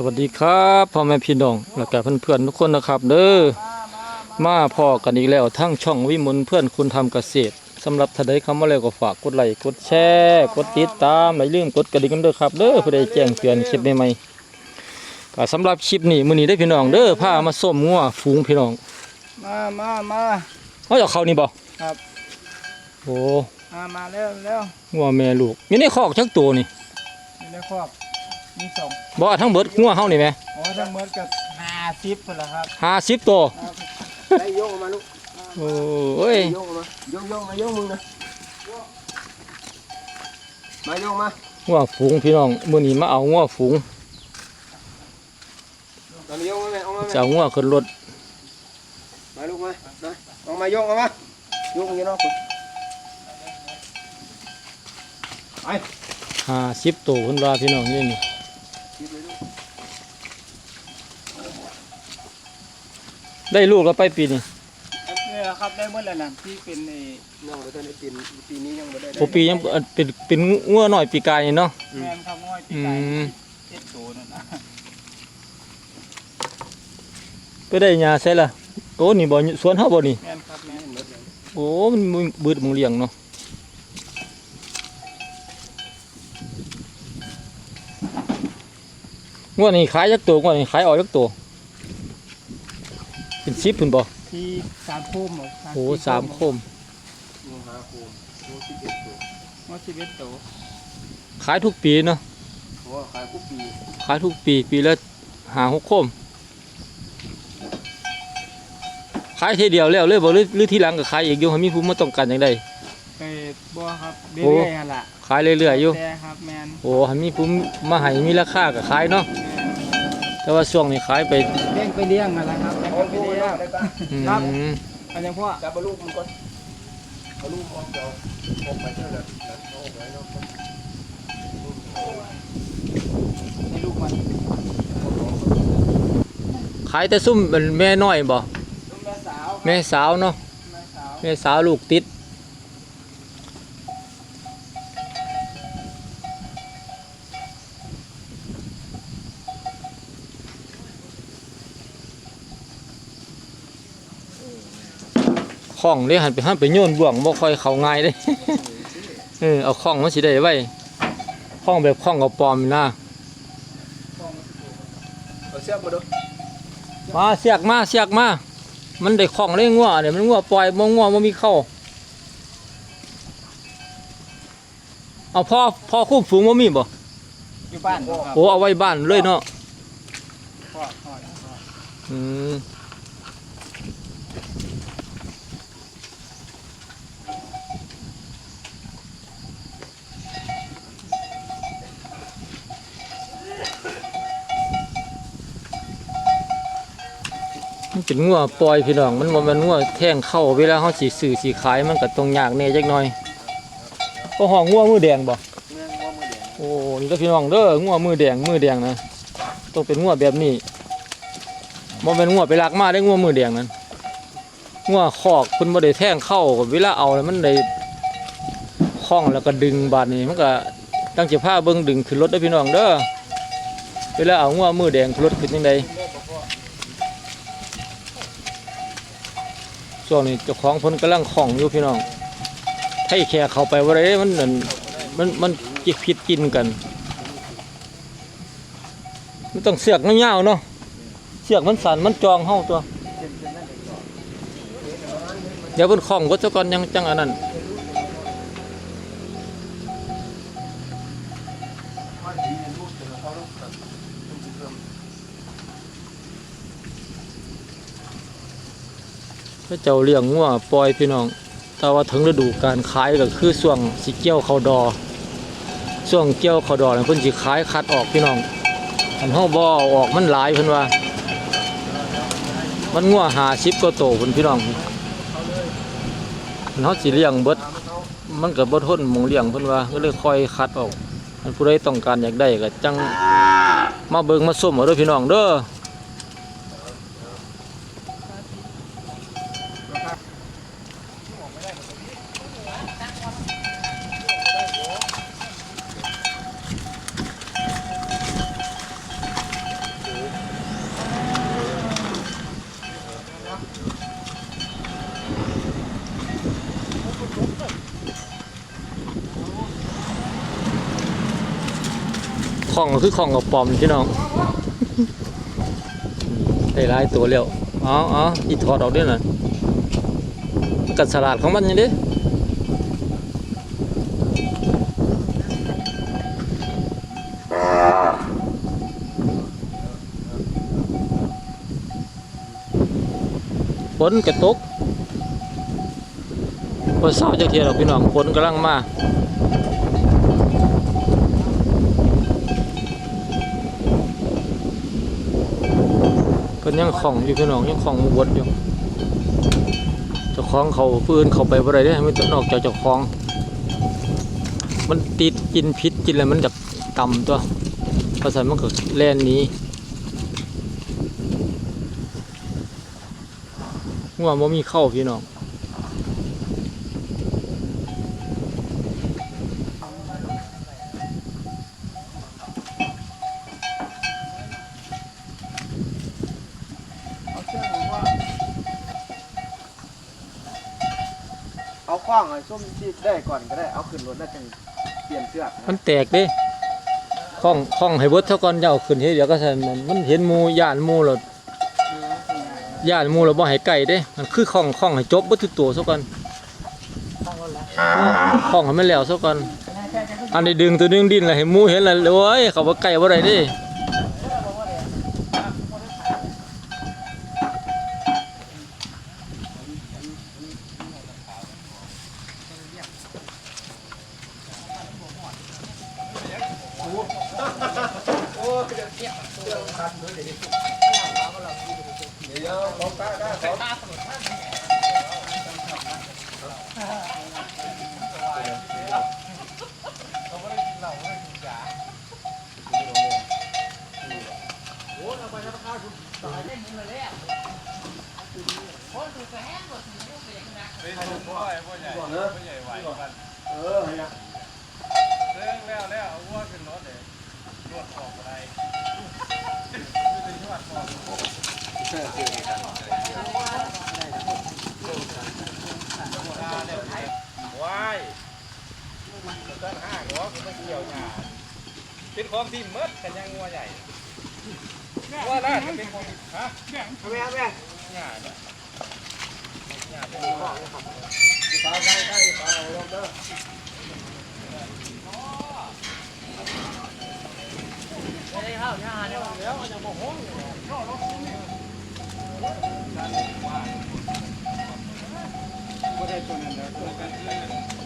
สวัสดีครับพ่อแม่พี่น้องและก็เพื่อนๆทุกคนนะครับ เด้อมาพอกันอีกแล้วทั้งช่องวิมลเพื่อนคุณทำเกษตรสำหรับท่านใดเข้ามาแล้วก็ฝากกดไลค์กดแชร์กดติดตามอย่าลืมกดกระดิ่งกันด้วยครับ เด้อเพื่อได้แจ้งเตือนคลิปใหม่ๆก็สำหรับคลิปนี้มื้อนี้ได้อพี่น้องเด้อพามาส้มงัวฝูงพี่น้อง มามามาเฮาจะเข้านี่บ่ครับโอ้มามาเร็วเร็วงัวแม่ลูกอยู่ในคอกจักตัวนี่อยู่ในครอบ มีสองบ่ทั้งเบิดงัวเฮานี่แหมโอ้ทั้งหมดกับห้าสิบคนละครับ50ตัวไอ้โยกออกมาลูกโอ้ยโยกออกมาโยกโยกมาโยกมึงนะมาโยกมางัวฝูงพี่น้องมื้อนี้มาเอางัวฝูงตอนนี้โยกมาแม่ออกมาจะแม่เอางัวขึ้นรถมาลูกมามาออกมาโยกออกมาโยกมึงอยังนอกคุณไปห้าสิบตัวเพิ่นว่าพี่น้องนี่นี่ คิดเลยลูก ได้ลูกแล้วไปปีนี้นี่แหละครับได้หมดแล้วนะที่เป็นไอ้น้องเดี๋ยวตอนนี้ปีนปีนี้ยังไม่ได้โอปียังเอ่อเป็นเป็นงัวหน่อยปีกายนี่เนาะแมนข้าวง้อยปีอืไก่มเจ็ดตัวนั่นนะไปได้ยาใช่ล่ะโอ้นี่บ่สวนเฮาบ่นี่ แมนครับแมนโอ้ มันมึงบืดมึงเลี้ยงเนาะ งวดนี้ขายจักตัวงวดนี้ขายออกจักตัว เป็น10พุ่นบ่ที่สามโคมเหรอโอ้สามโคมโยกหาโคมโยกสิบเอ็ดตัวง้อยสิบเอ็ดตัวขายทุกปีเนาะเพราะว่าขายคุกปีขายทุกปีปีละหาหกโคมขายทีเดียวแล้วเลยบ่หรือหรือทีหลังก็ขายอีกอยู่ให้มีผู้มาต้องการจังได ไปบัวครับเรื่โอ้ อยๆหั่นล่ะขายเรื่อยๆอยู่แต่ครับแมนโอ้ให้มีผู้มาให้มีราคาก็ขายเนาะแม่นแต่ว่าช่วงนี้ขายไปเลี้ยง ไปเลี้ยงนั่นแหละครับเลี้ยงเอาไปลูกเลี้ยมางได้ปะอืมอันยังพ่อจับเอาลูกมันก่อนเอาลูกออกเดี๋ยวออกไปเท่านั้นนะเอาออกไปเนาะให้ลูกมันขายแต่ซุ่มเป็นแม่น้อยบ่ลูกแม่สาวแม่สาวเนาะแม่สาวแม่สาวลูกติด ข้องเด้หันไปหันไปโยนบ่วงบ่ค่อยเข้าง่ายเด้เออเอาข้องมันสิได้ไว้ข้องแบบข้องกับปลอมนี่นะเอาเสียบมาดูมาเสียกมาเสียกมา มันได้ข้องได้งัวเนี่ยมันงัวปล่อยบ่งัวบ่มีเข้าเอาพ่อพ่อคุ้มฝูงบ่มีบ่อยู่บ้านบ่ครับโอ้เอาไว้บ้านเลยเนาะพ่อพ่อพ่ออืม เป็นงัวปล่อยพี่น้องมันบ่แมันงัวแท่งเข้าเวลาเฮาสิซื้อสิขายมันก็ต้องยากแน่จักหน่อยก็ห้องงัวมือแดงบ่เมืองว่ามือเดียวโอ้นี่ก็พี่น้องเด้องัวมือแดงมือแดงนะต้องเป็นงัวแบบนี้บ่เป็นงัวไปลักมาได้งัวมือแดงนั้นงัวคอกเพิ่นบ่ได้แทงเข้าเวลาเอาแล้วมันได้คล้องแล้วก็ดึงบาดนี้มันก็ตั้งจะพาเบิ่งดึงขึ้นรถเด้อพี่น้องเด้อเวลาเอางัวมือแดงขึ้นรถขึ้นจังได ช่วงนี้เจ้าของเพิ่นกำลังของอยู่พี่น้องให้แค่เข้าไปบ่ไรมันนั่นมันมันจิกผิดกินกัน มันต้องเสือกเงาวเนาะเสือกมันสั่นมันจองเฮาตัว เดี๋ยวเพิ่นของวัดซะก่อนยังจังอันนั้น พระเจ้าเลี้ยงงัวปล่อยพี่น้อง แต่ว่าถึงฤดูการขายก็คือช่วงสิเกี่ยวเขาวดอช่วงเกี่ยวเขาวดอเนี่ยเพิ่นสิขายคัดออกพี่น้องอันเฮาบ่อออกมันหลายเพิ่นว่า มันงัว50กว่าโตเพิ่นพี่น้องนเฮาสิเลี้ยงเบิดมันก็บ่ทนหมองเลี้ยงเพิ่นว่าก็เลยค่อยคัดออกอันผู้ใดต้องการอยากได้ก็จังมาเบิ่งมาส้มเอาเด้อพี่น้องเด้อ ของคือของกับปอมพี่น้องได้ร้ายตัวเร็วอ๋ออ๋ออีทอดออกด้วยหน่อ กัดสลัดของมันอยังดิฝนกระตกพอเศร้าจะเทียรอกพี่น้องฝนกำลังมาเพิ่นยังของอยู่พี่น้องยังของวดอยู่ ของเขาปืนเขาไปบ่ได้เด้ไม่ต้องนอกจากเจ้าของ มันติดกินพิษกินอะไรมันจะต่ำตัวเพราะฉะนั้นมันก็แล่นนี้งัวบ่มีเข้าพี่น้อง เอาเชือกหรือว่า คว้างไอ้ส้มที่ได้ก่อนก็ได้เอาขึ้นรถแล้วจึงเปลี่ยนเชือมันแตกเด้ข้องข้องให้เบิดเท่าก่อนจะเอาขึ้นเฮ็ดเดี๋ยวก็ซั่นมันมันเห็นหมูย่านหมู่แล้วย่านหมูเราบ่ให้ไก่เด้ มันคือของของให้จบบ่ทุกตัวซะก่อนของให้มันแล้วซะก่อนอันนี้ดึงตัวนึงดิ้นแล้วให้หมูเห็นแล้วโอ้ยเขาบ่ไก่บ่ได้เด้ เดี๋ยว้ ห้าหัวกูไม่เกี่ยวหญ้าเป็นของที่มดกันยังงัวใหญ่ว่าน่าจะเป็นของฮะแม่แม่หญ้าเนี่ยหญ้าเป็นฟ้าใกล้ใกล้ฟ้าเอาลงเด้อไม่ได้ตัวนั้นแล้วตัวกัน